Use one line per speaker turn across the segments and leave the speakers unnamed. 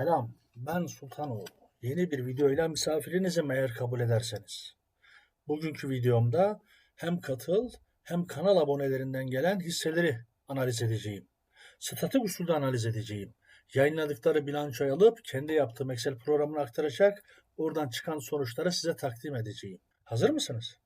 Selam, ben Sultanoğlu. Yeni bir videoyla misafirinizim eğer kabul ederseniz. Bugünkü videomda hem katıl hem kanal abonelerinden gelen hisseleri analiz edeceğim. Statik usulde analiz edeceğim. Yayınladıkları bilançoyu alıp kendi yaptığım Excel programına aktaracak, oradan çıkan sonuçları size takdim edeceğim. Hazır mısınız?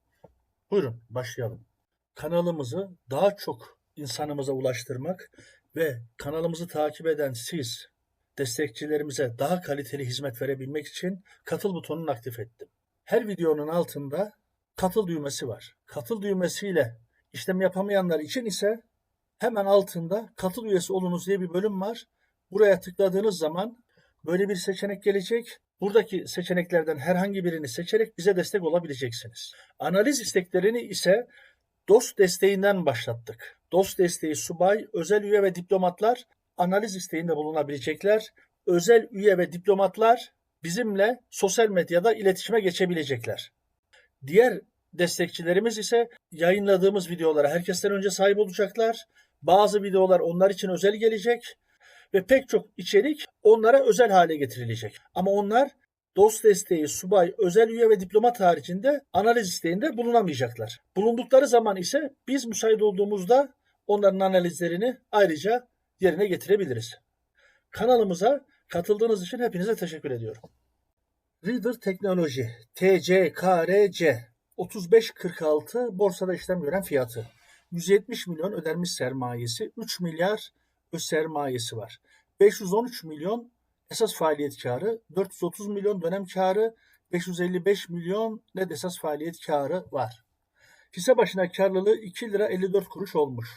Buyurun başlayalım. Kanalımızı daha çok insanımıza ulaştırmak ve kanalımızı takip eden siz, destekçilerimize daha kaliteli hizmet verebilmek için katıl butonunu aktif ettim. Her videonun altında katıl düğmesi var. Katıl düğmesiyle işlem yapamayanlar için ise hemen altında katıl üyesi olunuz diye bir bölüm var. Buraya tıkladığınız zaman böyle bir seçenek gelecek. Buradaki seçeneklerden herhangi birini seçerek bize destek olabileceksiniz. Analiz isteklerini ise DOS desteğinden başlattık. DOS desteği subay, özel üye ve diplomatlar analiz isteğinde bulunabilecekler. Özel üye ve diplomatlar bizimle sosyal medyada iletişime geçebilecekler. Diğer destekçilerimiz ise yayınladığımız videolara herkesten önce sahip olacaklar. Bazı videolar onlar için özel gelecek ve pek çok içerik onlara özel hale getirilecek. Ama onlar DOS desteği, subay, özel üye ve diplomat haricinde analiz isteğinde bulunamayacaklar. Bulundukları zaman ise biz müsait olduğumuzda onların analizlerini ayrıca yerine getirebiliriz. Kanalımıza katıldığınız için hepinize teşekkür ediyorum. Reader Teknoloji TCKRC 3546 borsada işlem gören fiyatı. 170 milyon ödenmiş sermayesi, 3 milyar öz sermayesi var. 513 milyon esas faaliyet karı, 430 milyon dönem karı, 555 milyon net esas faaliyet karı var. Hisse başına karlılığı 2 lira 54 kuruş olmuş.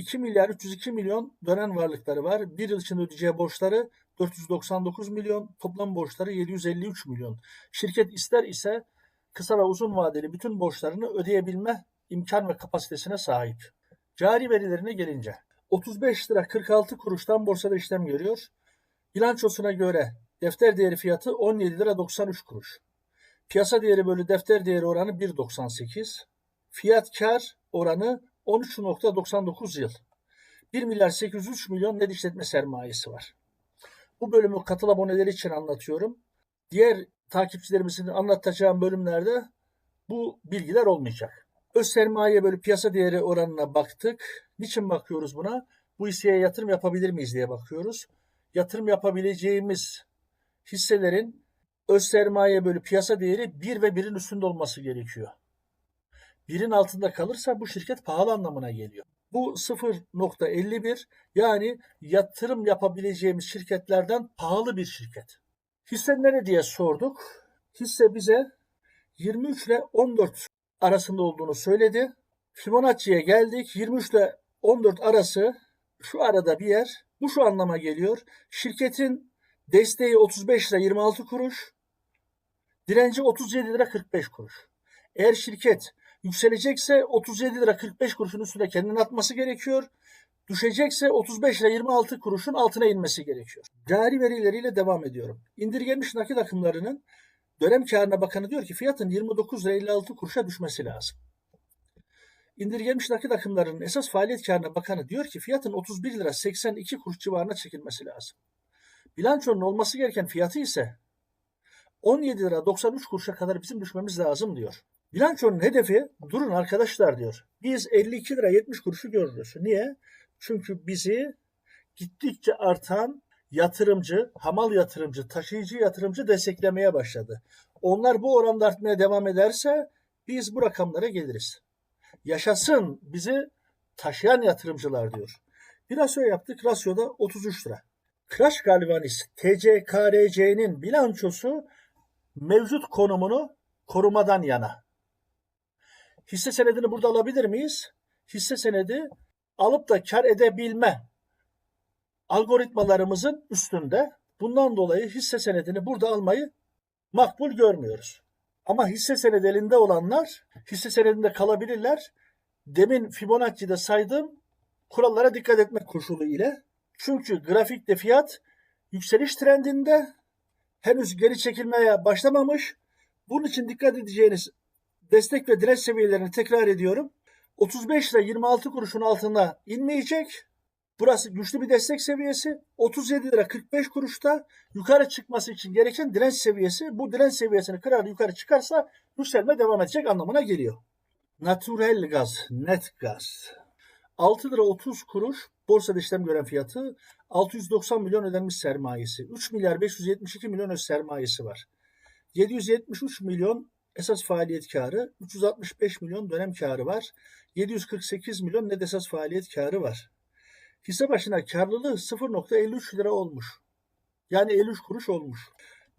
2 milyar 302 milyon dönen varlıkları var. Bir yıl içinde ödeyeceği borçları 499 milyon, toplam borçları 753 milyon. Şirket ister ise kısa ve uzun vadeli bütün borçlarını ödeyebilme imkan ve kapasitesine sahip. Cari verilerine gelince 35 lira 46 kuruştan borsada işlem görüyor. Bilançosuna göre defter değeri fiyatı 17 lira 93 kuruş. Piyasa değeri bölü defter değeri oranı 1.98. Fiyat kar oranı 13.99 yıl. 1 milyar 803 milyon net işletme sermayesi var. Bu bölümü katıl aboneleri için anlatıyorum. Diğer takipçilerimizin anlatacağım bölümlerde bu bilgiler olmayacak. Öz sermaye bölü piyasa değeri oranına baktık. Niçin bakıyoruz buna? Bu hisseye yatırım yapabilir miyiz diye bakıyoruz. Yatırım yapabileceğimiz hisselerin öz sermaye bölü piyasa değeri 1 ve 1'in üstünde olması gerekiyor. Birin altında kalırsa bu şirket pahalı anlamına geliyor. Bu 0.51 yani yatırım yapabileceğimiz şirketlerden pahalı bir şirket. Hisse nere diye sorduk. Hisse bize 23 ile 14 arasında olduğunu söyledi. Fibonacci'ye geldik. 23 ile 14 arası şu arada bir yer. Bu şu anlama geliyor. Şirketin desteği 35 lira 26 kuruş. Direnci 37 lira 45 kuruş. Eğer şirket yükselecekse 37 lira 45 kuruşun üstüne kendini atması gerekiyor. Düşecekse 35 lira 26 kuruşun altına inmesi gerekiyor. Cari verileriyle devam ediyorum. İndirgenmiş nakit akımlarının dönem karına bakanı diyor ki fiyatın 29 lira 56 kuruşa düşmesi lazım. İndirgenmiş nakit akımlarının esas faaliyet karına bakanı diyor ki fiyatın 31 lira 82 kuruş civarına çekilmesi lazım. Bilançonun olması gereken fiyatı ise 17 lira 93 kuruşa kadar bizim düşmemiz lazım diyor. Bilançonun hedefi durun arkadaşlar diyor. Biz 52 lira 70 kuruşu görürüz. Niye? Çünkü bizi gittikçe artan yatırımcı, hamal yatırımcı, taşıyıcı yatırımcı desteklemeye başladı. Onlar bu oranda artmaya devam ederse biz bu rakamlara geliriz. Yaşasın bizi taşıyan yatırımcılar diyor. Bir rasyo yaptık. Rasyoda 33 lira. Crash Galvanis TCKRC'nin bilançosu mevcut konumunu korumadan yana. Hisse senedini burada alabilir miyiz? Hisse senedi alıp da kar edebilme algoritmalarımızın üstünde. Bundan dolayı hisse senedini burada almayı makbul görmüyoruz. Ama hisse senedi elinde olanlar hisse senedinde kalabilirler. Demin Fibonacci'de saydığım kurallara dikkat etmek koşulu ile. Çünkü grafikte fiyat yükseliş trendinde henüz geri çekilmeye başlamamış. Bunun için dikkat edeceğiniz destek ve direnç seviyelerini tekrar ediyorum. 35 ile 26 kuruşun altına inmeyecek. Burası güçlü bir destek seviyesi. 37 lira 45 kuruşta yukarı çıkması için gereken direnç seviyesi. Bu direnç seviyesini kırar yukarı çıkarsa yükselme devam edecek anlamına geliyor. Natural gaz, net gaz. 6 lira 30 kuruş borsada işlem gören fiyatı 690 milyon ödenmiş sermayesi. 3 milyar 572 milyon öz sermayesi var. 773 milyon esas faaliyet karı, 365 milyon dönem karı var. 748 milyon net esas faaliyet karı var. Hisse başına karlılığı 0.53 lira olmuş. Yani 53 kuruş olmuş.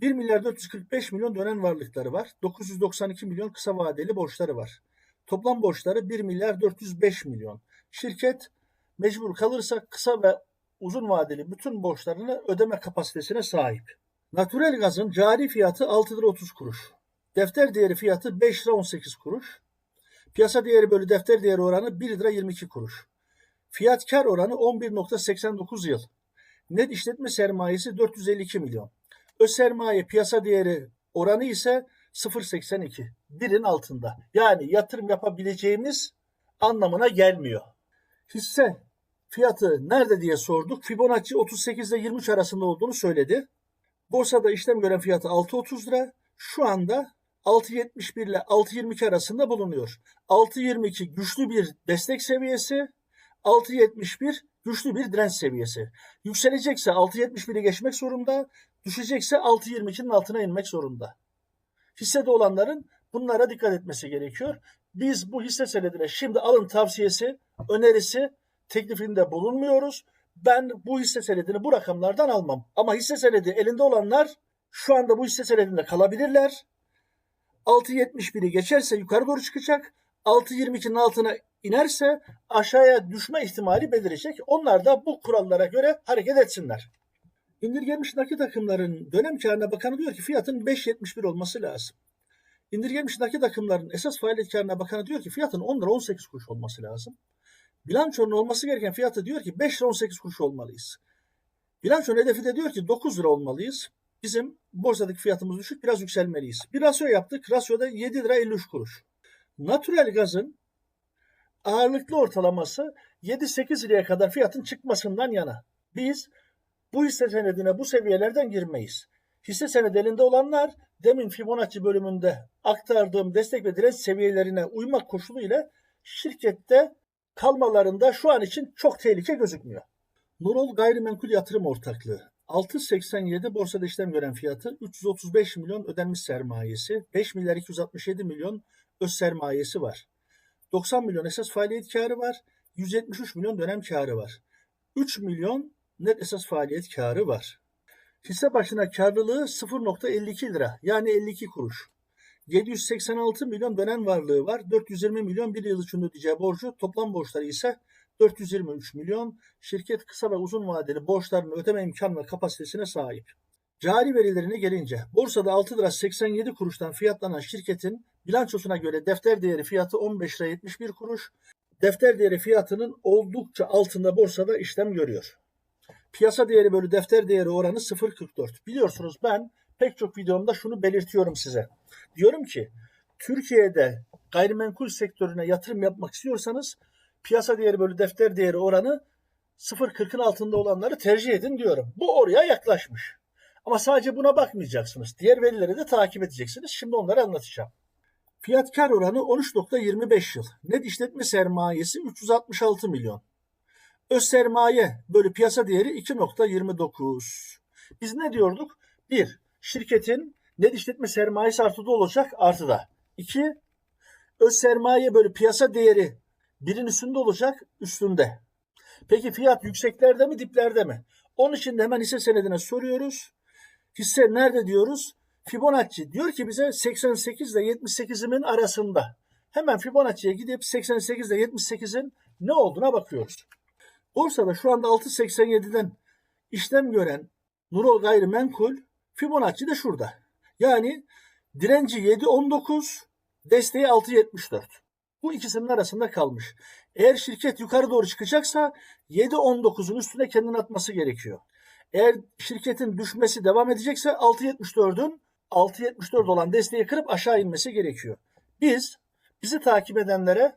1 milyar 445 milyon dönen varlıkları var. 992 milyon kısa vadeli borçları var. Toplam borçları 1 milyar 405 milyon. Şirket mecbur kalırsa kısa ve uzun vadeli bütün borçlarını ödeme kapasitesine sahip. Natural gazın cari fiyatı 6 lira 30 kuruş. Defter değeri fiyatı 5 lira 18 kuruş. Piyasa değeri bölü defter değeri oranı 1 lira 22 kuruş. Fiyat kar oranı 11.89 yıl. Net işletme sermayesi 452 milyon. Öz sermaye piyasa değeri oranı ise 0.82. Birin altında. Yani yatırım yapabileceğimiz anlamına gelmiyor. Hisse fiyatı nerede diye sorduk. Fibonacci 38 ile 23 arasında olduğunu söyledi. Borsada işlem gören fiyatı 6.30 lira. Şu anda 6.71 ile 6.22 arasında bulunuyor. 6.22 güçlü bir destek seviyesi. 6.71 güçlü bir direnç seviyesi. Yükselecekse 6.71'i geçmek zorunda. Düşecekse 6.22'nin altına inmek zorunda. Hissede olanların bunlara dikkat etmesi gerekiyor. Biz bu hisse senedine şimdi alın tavsiyesi, önerisi, teklifinde bulunmuyoruz. Ben bu hisse senedini bu rakamlardan almam. Ama hisse senedi elinde olanlar şu anda bu hisse senedinde kalabilirler. 6.71'i geçerse yukarı doğru çıkacak. 6.22'nin altına inerse aşağıya düşme ihtimali belirecek. Onlar da bu kurallara göre hareket etsinler. İndirgenmiş nakit akımların dönem karına bakanı diyor ki fiyatın 5.71 olması lazım. İndirgenmiş nakit akımların esas faaliyet karına bakanı diyor ki fiyatın 10 lira 18 kuruş olması lazım. Bilançonun olması gereken fiyatı diyor ki 5 lira 18 kuruş olmalıyız. Bilançonun hedefi de diyor ki 9 lira olmalıyız. Bizim borsadaki fiyatımız düşük biraz yükselmeliyiz. Bir rasyo yaptık. Rasyoda 7 lira 53 kuruş. Natural gazın ağırlıklı ortalaması 7-8 liraya kadar fiyatın çıkmasından yana. Biz bu hisse senedine bu seviyelerden girmeyiz. Hisse senedi elinde olanlar demin Fibonacci bölümünde aktardığım destek ve direnç seviyelerine uymak koşuluyla şirkette kalmalarında şu an için çok tehlike gözükmüyor. Nurol Gayrimenkul Yatırım Ortaklığı 6.87 borsada işlem gören fiyatı 335 milyon ödenmiş sermayesi 5 milyar 267 milyon öz sermayesi var. 90 milyon esas faaliyet karı var. 173 milyon dönem karı var. 3 milyon net esas faaliyet karı var. Hisse başına karlılığı 0.52 lira yani 52 kuruş. 786 milyon dönem varlığı var. 420 milyon bir yıl için ödeyeceği borcu. Toplam borçları ise 423 milyon. Şirket kısa ve uzun vadeli borçlarını ödeme imkan ve kapasitesine sahip. Cari verilerine gelince borsada 6 lira 87 kuruştan fiyatlanan şirketin bilançosuna göre defter değeri fiyatı 15 lira 71 kuruş. Defter değeri fiyatının oldukça altında borsada işlem görüyor. Piyasa değeri bölü defter değeri oranı 0.44. Biliyorsunuz ben pek çok videomda şunu belirtiyorum size. Diyorum ki Türkiye'de gayrimenkul sektörüne yatırım yapmak istiyorsanız piyasa değeri bölü defter değeri oranı 0.40'ın altında olanları tercih edin diyorum. Bu oraya yaklaşmış. Ama sadece buna bakmayacaksınız. Diğer verileri de takip edeceksiniz. Şimdi onları anlatacağım. Fiyat kar oranı 13.25 yıl. Net işletme sermayesi 366 milyon. Öz sermaye bölü piyasa değeri 2.29. Biz ne diyorduk? 1. Şirketin net işletme sermayesi artıda olacak artıda. 2. Öz sermaye bölü piyasa değeri birin üstünde olacak üstünde. Peki fiyat yükseklerde mi diplerde mi? Onun için de hemen hisse senedine soruyoruz. Hisse nerede diyoruz? Fibonacci diyor ki bize 88 ile 78'in arasında. Hemen Fibonacci'ye gidip 88 ile 78'in ne olduğuna bakıyoruz. Borsada şu anda 6.87'den işlem gören Nurol Gayrimenkul Fibonacci de şurada. Yani direnci 7.19, desteği 6.74. Bu ikisinin arasında kalmış. Eğer şirket yukarı doğru çıkacaksa 7.19'un üstüne kendini atması gerekiyor. Eğer şirketin düşmesi devam edecekse 6.74'ün 6.74 olan desteği kırıp aşağı inmesi gerekiyor. Biz bizi takip edenlere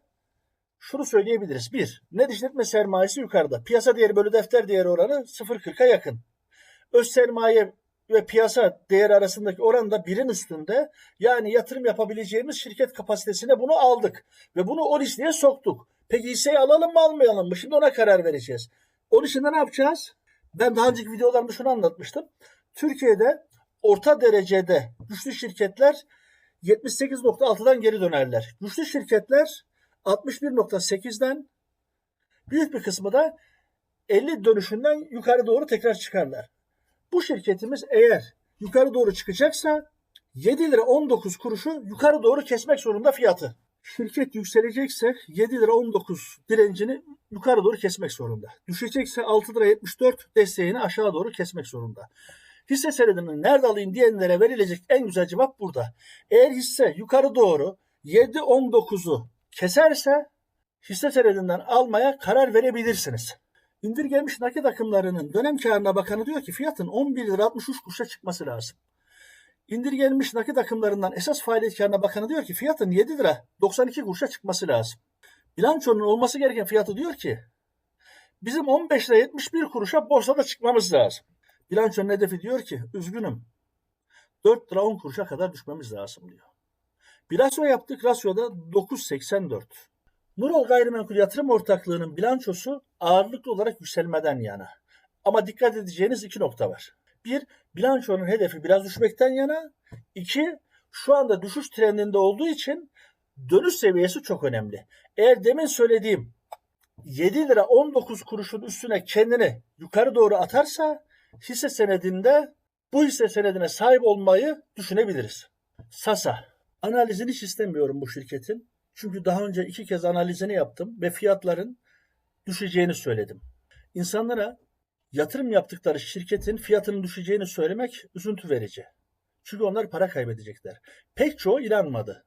şunu söyleyebiliriz. Bir, net işletme sermayesi yukarıda. Piyasa değeri bölü defter değeri oranı 0.40'a yakın. Öz sermaye ve piyasa değeri arasındaki oran da birin üstünde. Yani yatırım yapabileceğimiz şirket kapasitesine bunu aldık. Ve bunu o listeye soktuk. Peki hisseyi alalım mı almayalım mı? Şimdi ona karar vereceğiz. Onun için de ne yapacağız? Ben daha önceki videolarımda şunu anlatmıştım. Türkiye'de orta derecede güçlü şirketler 78.6'dan geri dönerler. Güçlü şirketler 61.8'den büyük bir kısmı da 50 dönüşünden yukarı doğru tekrar çıkarlar. Bu şirketimiz eğer yukarı doğru çıkacaksa 7 lira 19 kuruşu yukarı doğru kesmek zorunda fiyatı. Şirket yükselecekse 7 lira 19 direncini yukarı doğru kesmek zorunda. Düşecekse 6 lira 74 desteğini aşağı doğru kesmek zorunda. Hisse senedini nerede alayım diyenlere verilecek en güzel cevap burada. Eğer hisse yukarı doğru 7.19'u keserse hisse senedinden almaya karar verebilirsiniz. İndirgenmiş nakit akımlarının dönem karına bakanı diyor ki fiyatın 11 lira 63 kuruşa çıkması lazım. İndirgenmiş nakit akımlarından esas faaliyet karına bakanı diyor ki fiyatın 7 lira 92 kuruşa çıkması lazım. Bilançonun olması gereken fiyatı diyor ki bizim 15 lira 71 kuruşa borsada çıkmamız lazım. Bilançonun hedefi diyor ki üzgünüm 4 lira 10 kuruşa kadar düşmemiz lazım diyor. Bir rasyo yaptık. Rasyoda 9.84. Nurol Gayrimenkul Yatırım Ortaklığı'nın bilançosu ağırlıklı olarak yükselmeden yana. Ama dikkat edeceğiniz iki nokta var. Bir, bilançonun hedefi biraz düşmekten yana. İki, şu anda düşüş trendinde olduğu için dönüş seviyesi çok önemli. Eğer demin söylediğim 7 lira 19 kuruşun üstüne kendini yukarı doğru atarsa hisse senedinde bu hisse senedine sahip olmayı düşünebiliriz. Sasa. Analizini hiç istemiyorum bu şirketin. Çünkü daha önce iki kez analizini yaptım ve fiyatların düşeceğini söyledim. İnsanlara yatırım yaptıkları şirketin fiyatının düşeceğini söylemek üzüntü verici. Çünkü onlar para kaybedecekler. Pek çoğu inanmadı.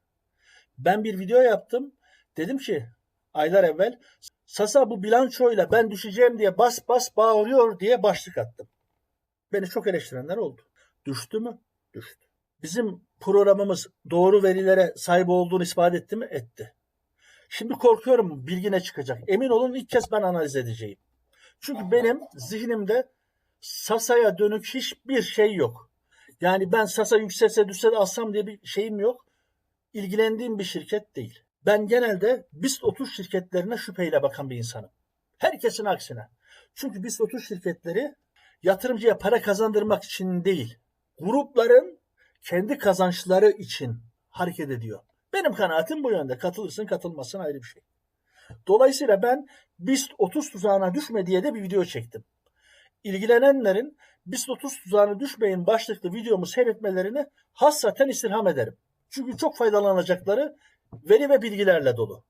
Ben bir video yaptım. Dedim ki aylar evvel Sasa bu bilançoyla ben düşeceğim diye bas bas bağırıyor diye başlık attım. Beni çok eleştirenler oldu. Düştü mü? Düştü. Bizim programımız doğru verilere sahip olduğunu ispat etti mi? Etti. Şimdi korkuyorum bilgine çıkacak. Emin olun ilk kez ben analiz edeceğim. Çünkü benim zihnimde Sasa'ya dönük hiçbir şey yok. Yani ben Sasa yükselse düşse de alsam diye bir şeyim yok. İlgilendiğim bir şirket değil. Ben genelde BIST 30 şirketlerine şüpheyle bakan bir insanım. Herkesin aksine. Çünkü BIST 30 şirketleri yatırımcıya para kazandırmak için değil, grupların kendi kazançları için hareket ediyor. Benim kanaatim bu yönde. Katılırsın katılmasın ayrı bir şey. Dolayısıyla ben BIST 30 tuzağına düşme diye de bir video çektim. İlgilenenlerin BIST 30 tuzağına düşmeyin başlıklı videomu seyretmelerini hassaten istirham ederim. Çünkü çok faydalanacakları veri ve bilgilerle dolu.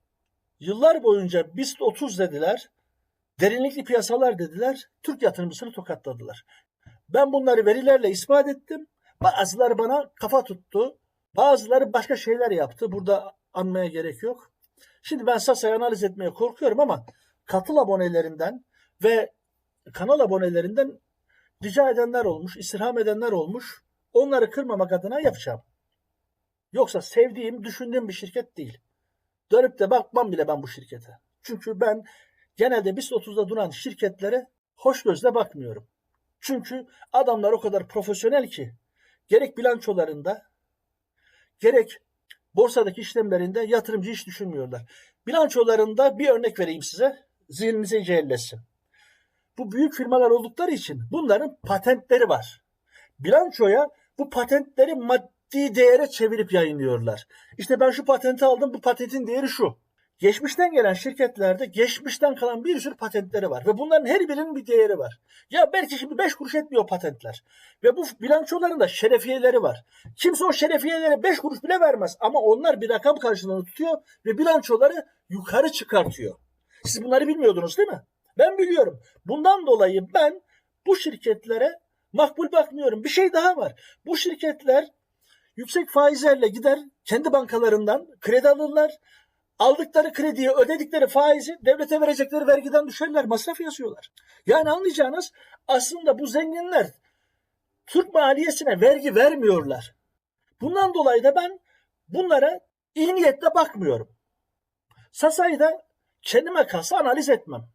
Yıllar boyunca BIST 30 dediler, derinlikli piyasalar dediler, Türk yatırımcısını tokatladılar. Ben bunları verilerle ispat ettim. Bazıları bana kafa tuttu. Bazıları başka şeyler yaptı. Burada anmaya gerek yok. Şimdi ben Sasa'yı analiz etmeye korkuyorum ama katıl abonelerinden ve kanal abonelerinden rica edenler olmuş, istirham edenler olmuş. Onları kırmamak adına yapacağım. Yoksa sevdiğim, düşündüğüm bir şirket değil. Dönüp de bakmam bile ben bu şirkete. Çünkü ben genelde BIST 30'da duran şirketlere hoş gözle bakmıyorum. Çünkü adamlar o kadar profesyonel ki gerek bilançolarında gerek borsadaki işlemlerinde yatırımcı hiç düşünmüyorlar. Bilançolarında bir örnek vereyim size. Zihninize cellesin. Bu büyük firmalar oldukları için bunların patentleri var. Bilançoya bu patentleri maddi değere çevirip yayınlıyorlar. İşte ben şu patenti aldım bu patentin değeri şu. Geçmişten gelen şirketlerde geçmişten kalan bir sürü patentleri var. Ve bunların her birinin bir değeri var. Ya belki şimdi 5 kuruş etmiyor patentler. Ve bu bilançoların da şerefiyeleri var. Kimse o şerefiyelere 5 kuruş bile vermez. Ama onlar bir rakam karşılığını tutuyor ve bilançoları yukarı çıkartıyor. Siz bunları bilmiyordunuz değil mi? Ben biliyorum. Bundan dolayı ben bu şirketlere makbul bakmıyorum. Bir şey daha var. Bu şirketler yüksek faizlerle gider kendi bankalarından kredi alırlar aldıkları krediyi, ödedikleri faizi devlete verecekleri vergiden düşerler, masraf yazıyorlar. Yani anlayacağınız aslında bu zenginler Türk maliyesine vergi vermiyorlar. Bundan dolayı da ben bunlara iyi niyetle bakmıyorum. Sasa'yı da Kendime kalsa analiz etmem.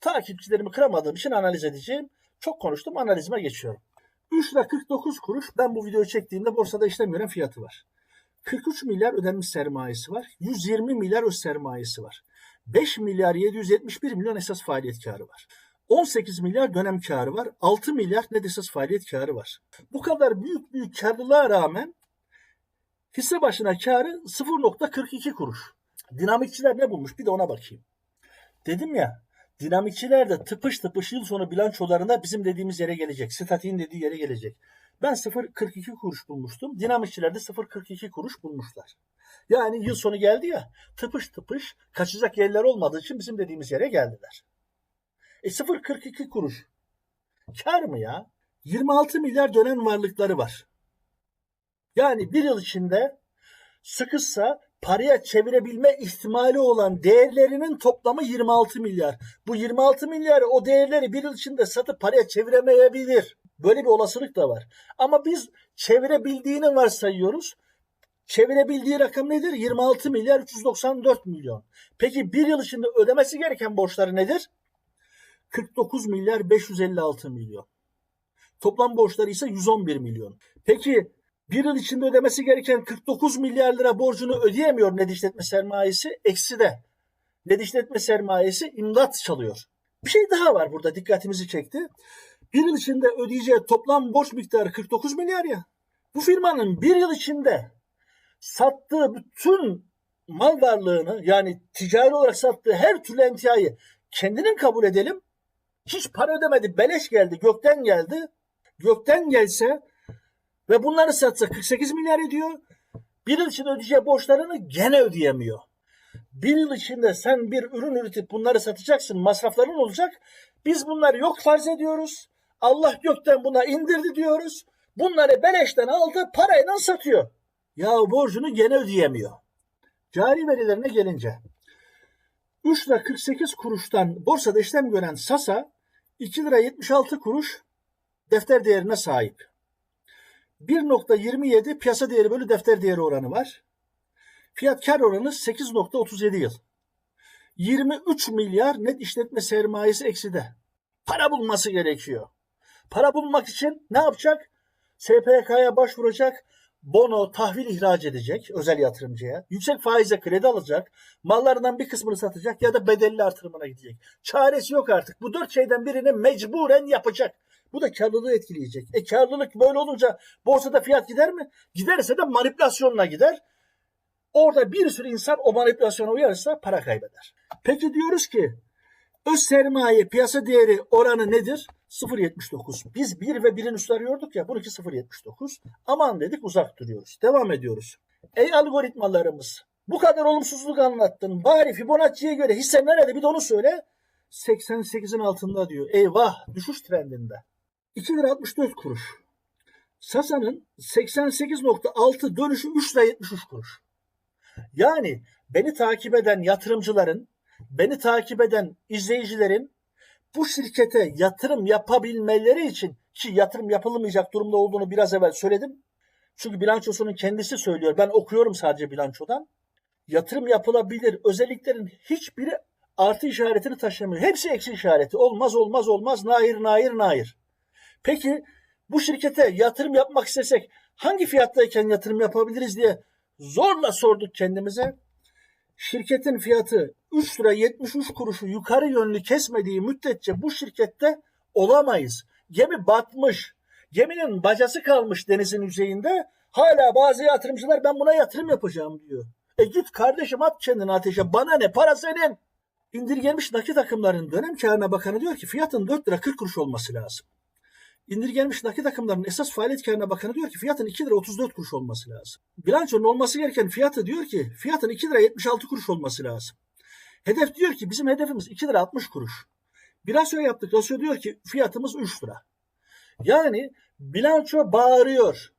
Takipçilerimi kıramadığım için analiz edeceğim. Çok konuştum analizime geçiyorum. 3 lira 49 kuruş ben bu videoyu çektiğimde borsada işlem gören fiyatı var. 43 milyar ödenmiş sermayesi var. 120 milyar öz sermayesi var. 5 milyar 771 milyon esas faaliyet karı var. 18 milyar dönem karı var. 6 milyar net esas faaliyet karı var. Bu kadar büyük büyük karlılığa rağmen hisse başına karı 0.42 kuruş. Dinamikçiler ne bulmuş? Bir de ona bakayım. Dedim ya dinamikçiler de tıpış tıpış yıl sonu bilançolarında bizim dediğimiz yere gelecek. Statiğin dediği yere gelecek. Ben 0.42 kuruş bulmuştum. Dinamikçiler de 0.42 kuruş bulmuşlar. Yani yıl sonu geldi ya tıpış tıpış kaçacak yerler olmadığı için bizim dediğimiz yere geldiler. E 0.42 kuruş. Kar mı ya? 26 milyar dönen varlıkları var. Yani bir yıl içinde sıkışsa paraya çevirebilme ihtimali olan değerlerinin toplamı 26 milyar. Bu 26 milyar o değerleri bir yıl içinde satıp paraya çeviremeyebilir. Böyle bir olasılık da var. Ama biz çevirebildiğini varsayıyoruz. Çevirebildiği rakam nedir? 26 milyar 394 milyon. Peki bir yıl içinde ödemesi gereken borçları nedir? 49 milyar 556 milyon. Toplam borçları ise 111 milyon. Peki bir yıl içinde ödemesi gereken 49 milyar lira borcunu ödeyemiyor net işletme sermayesi eksi de. Net işletme sermayesi imdat çalıyor. Bir şey daha var burada dikkatimizi çekti. Bir yıl içinde ödeyeceği toplam borç miktarı 49 milyar ya. Bu firmanın bir yıl içinde sattığı bütün mal varlığını yani ticari olarak sattığı her türlü emtiayı kendinin kabul edelim. Hiç para ödemedi, beleş geldi, gökten geldi. Gökten gelse ve bunları satsa 48 milyar ediyor. Bir yıl içinde ödeyeceği borçlarını gene ödeyemiyor. Bir yıl içinde sen bir ürün üretip bunları satacaksın, masrafların olacak. Biz bunları yok farz ediyoruz. Allah gökten buna indirdi diyoruz. Bunları beleşten aldı, parayla satıyor. Ya borcunu gene ödeyemiyor. Cari verilerine gelince 3 lira 48 kuruştan borsada işlem gören Sasa 2 lira 76 kuruş defter değerine sahip. 1.27 piyasa değeri bölü defter değeri oranı var. Fiyat kar oranı 8.37 yıl. 23 milyar net işletme sermayesi ekside. Para bulması gerekiyor. Para bulmak için ne yapacak? SPK'ya başvuracak, bono, tahvil ihraç edecek özel yatırımcıya. Yüksek faize kredi alacak, mallarından bir kısmını satacak ya da bedelli artırımına gidecek. Çaresi yok artık. Bu dört şeyden birini mecburen yapacak. Bu da karlılığı etkileyecek. E karlılık böyle olunca borsada fiyat gider mi? Giderse de manipülasyonla gider. Orada bir sürü insan o manipülasyona uyarsa para kaybeder. Peki diyoruz ki öz sermaye piyasa değeri oranı nedir? 0.79. Biz 1 ve 1'in üstü arıyorduk ya bununki 0.79. Aman dedik uzak duruyoruz. Devam ediyoruz. Ey algoritmalarımız bu kadar olumsuzluk anlattın. Bari Fibonacci'ye göre hisse nerede bir de onu söyle. 88'in altında diyor. Eyvah düşüş trendinde. 2 lira 64 kuruş. Sasa'nın 88.6 dönüşü 3 lira 73 kuruş. Yani beni takip eden yatırımcıların, beni takip eden izleyicilerin bu şirkete yatırım yapabilmeleri için ki yatırım yapılmayacak durumda olduğunu biraz evvel söyledim. Çünkü bilançosunun kendisi söylüyor. Ben okuyorum sadece bilançodan. Yatırım yapılabilir özelliklerin hiçbiri artı işaretini taşımıyor. Hepsi eksi işareti. Olmaz olmaz olmaz. Nair nair nair. Peki bu şirkete yatırım yapmak istesek hangi fiyattayken yatırım yapabiliriz diye zorla sorduk kendimize. Şirketin fiyatı 3 lira 73 kuruşu yukarı yönlü kesmediği müddetçe bu şirkette olamayız. Gemi batmış. Geminin bacası kalmış denizin yüzeyinde. Hala bazı yatırımcılar ben buna yatırım yapacağım diyor. E git kardeşim at kendini ateşe. Bana ne para senin. İndirgenmiş nakit akımlarının dönem karına bakanı diyor ki fiyatın 4 lira 40 kuruş olması lazım. İndirgenmiş nakit akımlarının esas faaliyet karına bakanı diyor ki fiyatın 2 lira 34 kuruş olması lazım. Bilançonun olması gereken fiyatı diyor ki fiyatın 2 lira 76 kuruş olması lazım. Hedef diyor ki bizim hedefimiz 2 lira 60 kuruş. Bir rasyo yaptık. Rasyo diyor ki fiyatımız 3 lira. Yani bilanço bağırıyor.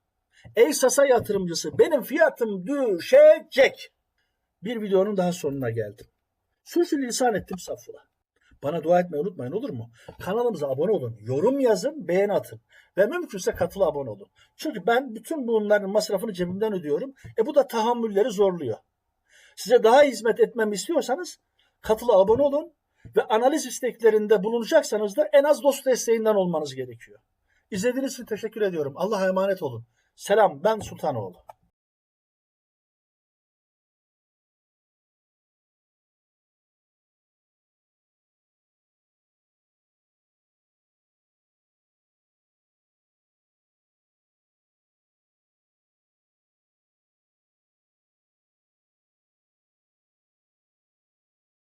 Ey Sasa yatırımcısı benim fiyatım düşecek. Bir videonun daha sonuna geldim. Sürçülisan ettim safhula. Bana dua etmeyi unutmayın olur mu? Kanalımıza abone olun, yorum yazın, beğeni atın. Ve mümkünse katıl abone olun. Çünkü ben bütün bunların masrafını cebimden ödüyorum. E bu da tahammülleri zorluyor. Size daha hizmet etmemi istiyorsanız Katıla abone olun ve analiz isteklerinde bulunacaksanız da en az dost desteğinden olmanız gerekiyor. İzlediğiniz için teşekkür ediyorum. Allah'a emanet olun. Selam ben Sultanoğlu.